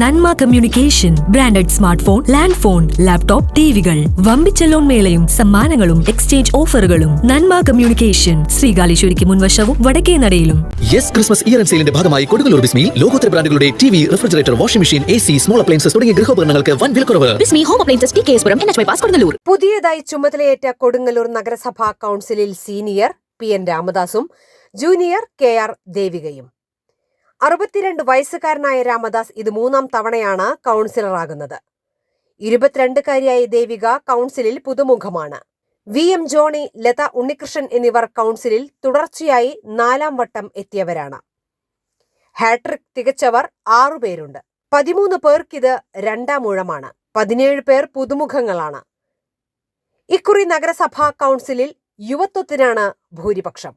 Nanma communication branded smart phone land phone laptop ടിവികൾ. വമ്പിച്ച loan മേളയും സമ്മാനങ്ങളും exchange ഓഫറുകളും. നന്മ കമ്മ്യൂണിക്കേഷൻ ശ്രീകാലേശ്വരിക്ക് മുൻവശവും വടക്കേ നടയിലും. യെസ് ക്രിസ്മസ് ഇയർ ആൻഡ് സെയിലിന്റെ ഭാഗമായി കൊടുങ്ങല്ലൂർ ബിസ്മിയിൽ ലോകോത്തര ബ്രാൻഡുകളുടെ T V refrigerator washing machine A C small appliances തുടങ്ങിയ ഗൃഹോപകരണങ്ങൾക്ക് വൻ വിലക്കുറവ്. Bismi home appliances T K S N H bypass Kodungallur. പുതിയതായി ചുമതലയേറ്റ കൊടുങ്ങല്ലൂർ നഗരസഭാ കൗൺസിലിൽ സീനിയർ പി എൻ രാമദാസും ജൂനിയർ കെ ആർ ദേവികയും. അറുപത്തിരണ്ട് വയസ്സുകാരനായ രാമദാസ് ഇത് മൂന്നാം തവണയാണ് കൗൺസിലറാകുന്നത്. ഇരുപത്തിരണ്ടുകാരിയായ ദേവിക കൗൺസിലിൽ പുതുമുഖമാണ്. V. M. Johnny Latha Unnikrishnan എന്നിവർ കൗൺസിലിൽ തുടർച്ചയായി നാലാം വട്ടം എത്തിയവരാണ്. ഹാട്രിക് തികച്ചവർ ആറുപേരുണ്ട് പതിമൂന്ന് പേർക്കിത് രണ്ടാം ഊഴമാണ്. പതിനേഴ് പേർ പുതുമുഖങ്ങളാണ്. ഇക്കുറി നഗരസഭാ കൗൺസിലിൽ യുവത്വത്തിനാണ് ഭൂരിപക്ഷം.